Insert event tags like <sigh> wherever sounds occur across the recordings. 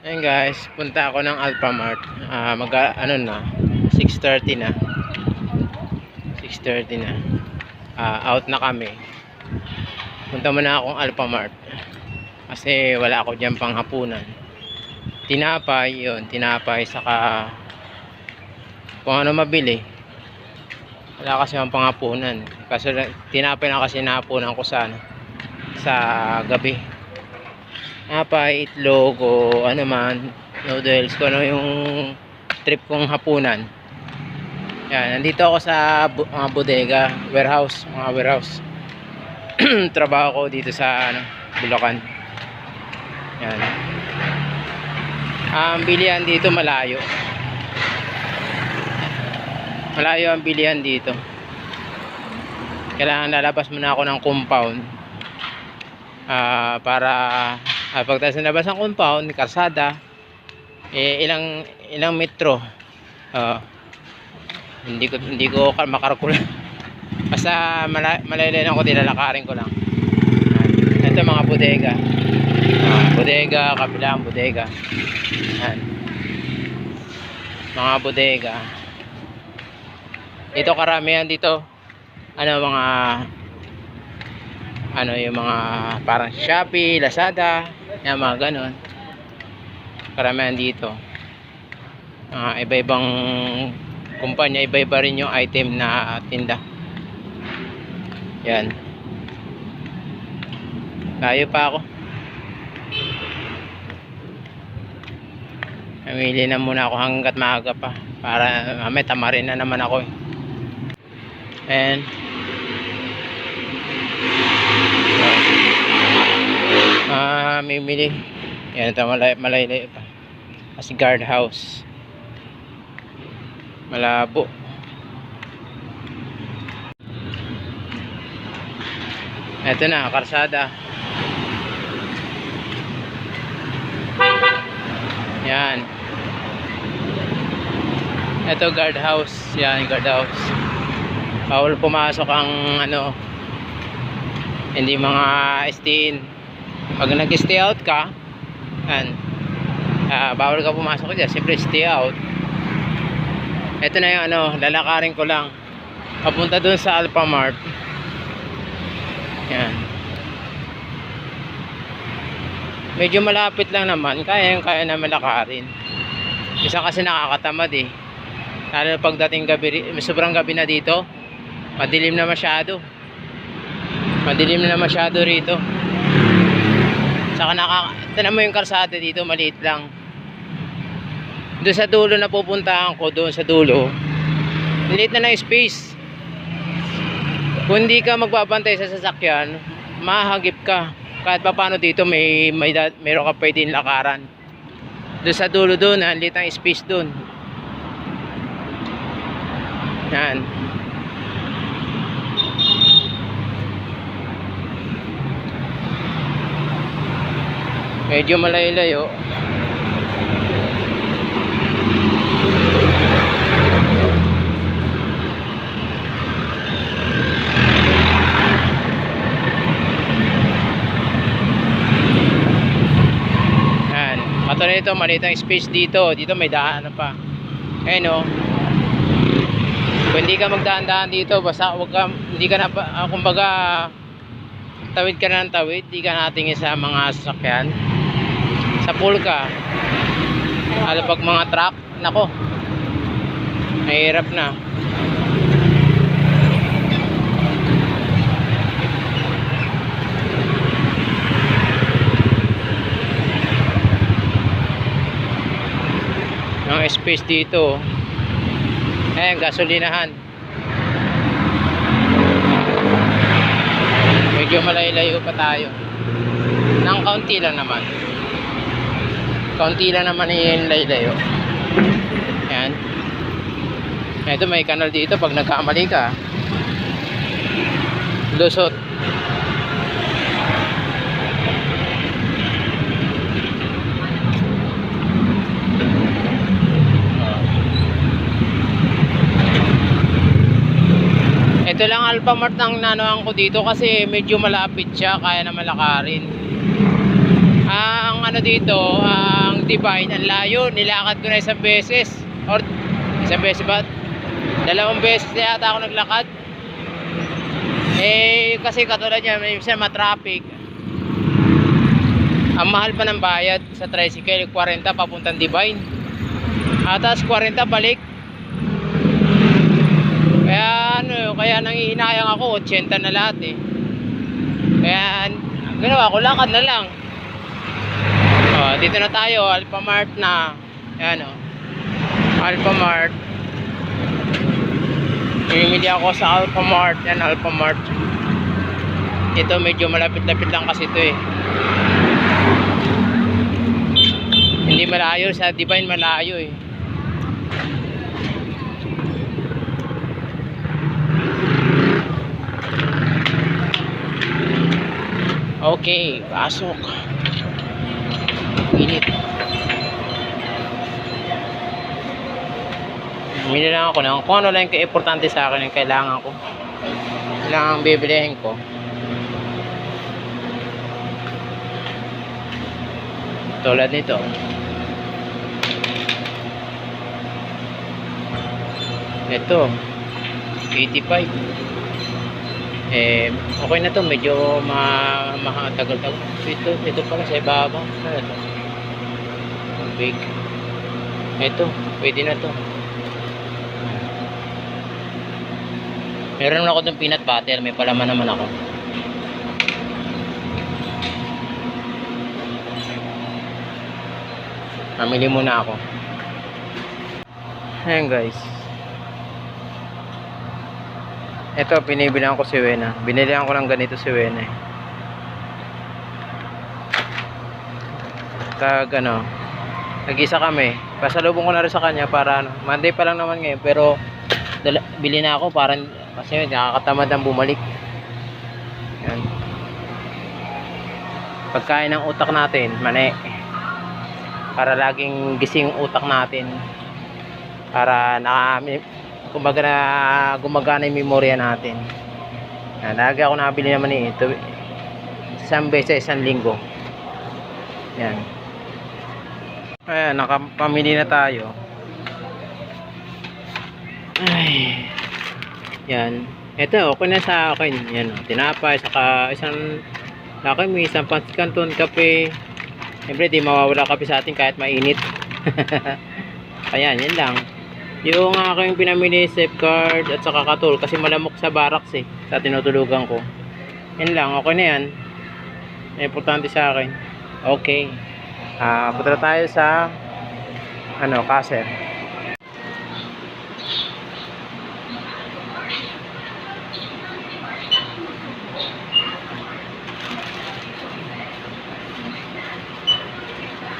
Ayun guys, punta ako ng Alphamart. Ah, mag ano na, 6:30 na. 6:30 na. Ah, out na kami. Punta muna akong Alphamart. Kasi wala ako diyan pang hapunan. Tinapay, 'yun, tinapay saka kung ano mabili. Wala kasi ang panghapunan. Kasi tinapay na kasi nahapunan ko sa ano, sa gabi apay, itlog o ano man, noodles, kung ano yung trip kong hapunan. Yan, nandito ako sa mga bodega, warehouse, mga warehouse. <clears throat> Trabaho ko dito sa ano, Bulacan. Yan. Ang bilihan dito malayo. Malayo ang bilihan dito. Kailangan lalabas muna ako ng compound. Ah, para uh, pagtas na labas ng compound, karsada, eh, ilang ilang metro. Ah, hindi ko hindi ko ka- makarkula. <laughs> Basta mala, malaylay lang ko tilalakarin ko lang. Yan. Ito mga bodega. Ah, bodega, kabilang bodega. Yan. Mga bodega. Dito karamihan dito ano mga ano yung mga parang Shopee, Lazada, yung mga ganon. Karamihan dito. Mga iba-ibang kumpanya, iba-iba rin yung item na tinda. Yan. Layo pa ako. Namili na muna ako hanggat maaga pa. Para mamaya tamarin na naman ako eh. And Ah, may mili. Yan ito malay malay pa. Kasi guard house. Malabo. Ito na, karsada. Yan. Ito guard house. Yan, guard house. Bawal pumasok ang ano hindi mga stay-in pag nag-stay out ka yan ah, bawal ka pumasok dyan. Siyempre stay out. Ito na yung ano lalakarin ko lang. Papunta dun sa Alphamart yan. Medyo malapit lang naman. Kaya yung kaya na malakarin isa kasi nakakatamad eh. Lalo pagdating gabi sobrang gabi na dito. Madilim na masyado. Madilim na masyado rito saka naka tinan mo yung karsada dito maliit lang. Doon sa dulo na pupuntahan ko doon sa dulo. Maliit na na space. Kung hindi ka magbabantay sa sasakyan mahagip ka. Kahit pa dito may, may meron ka pwedeng lakaran. Doon sa dulo doon ang liit space doon. Yan medyo malayo-layo yan. Katulad nito maliit ang space dito. Dito may daanan pa. Ayun o kung hindi ka magdaan-daan dito basta wag ka hindi ka na uh, kumbaga tawid ka na ng tawid. Di ka natingin sa mga sasakyan sa pool ka lalo pag mga truck. Nako. Mahirap na. Ang space dito. Eh gasolinahan. Medyo malayo-layo pa tayo. Ng kaunti lang naman kaunti lang naman yung layo-layo. Yan ito may kanal dito pag nagkamali ka. Lusot. Ito lang Alphamart ang nanoan ko dito kasi medyo malapit siya, kaya na malakarin. Ah, ang ano dito, ang Divine. Ang layo. Nilakad ko na isang beses. Or isang beses ba? Dalawang beses na yata ako naglakad. Eh, kasi katulad niya, minsan matraffic. Ang mahal pa ng bayad sa tricycle, 40 papuntang Divine. Atas 40 balik. Kaya ano, kaya nang ihinayang ako, 80 na lahat eh. Kaya ginawa ko, lakad na lang. Dito na tayo, Alphamart na. Ayan oh. Alphamart. Bumili ako sa Alphamart. Yan, Alphamart. Ito medyo malapit-lapit lang kasi ito eh. Hindi malayo sa Divine malayo eh. Okay, pasok. Init. Bumili lang ako ng kung ano lang yung importante sa akin yung kailangan ko. Kailangan bibilihin ko. Tulad nito. Ito. 85. Eh, okay na to. Medyo ma matagal-tagal. Ito, ito pala sa ibabaw. Ano to? Big. Ito, pwede na to. Meron naman ako ng peanut butter. May palaman naman ako. Mamili muna ako. Ayan guys. Ito, pinibilang ko si Wena. Binilihan ko ng ganito si Wena eh. Kag ano, nag-isa kami. Pasalubong ko na rin sa kanya para ano, Monday pa lang naman ngayon pero dala, bili na ako para kasi nakakatamad ang bumalik. Yan. Pagkain ng utak natin, mani. Para laging gising ang utak natin. Para naka kumbaga na gumagana yung memorya natin. Yan, lagi ako nakabili naman eh. Ito, isang beses sa isang linggo. Yan. Ayan, nakapamili na tayo. Ay. Yan. Ito, okay na sa akin. Yan, oh, tinapay, saka isang laki may isang pansit canton, kape. Siyempre, di mawawala kape sa atin kahit mainit. <laughs> Ayan, yan lang. Yung aking pinamili safeguard at saka katul kasi malamok sa barracks eh sa tinutulugan ko. Yan lang, okay na yan. Importante sa akin. Okay. Ah, punta tayo sa ano, Kaser.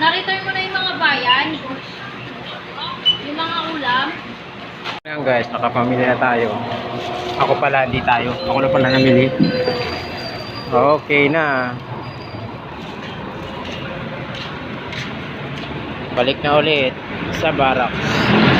Na-return mo na yung mga bayan? Yung mga ulam? Ayan guys, nakapamili na tayo. Ako pala, hindi tayo. Ako na pala namili. Okay na. Balik na ulit sa barracks.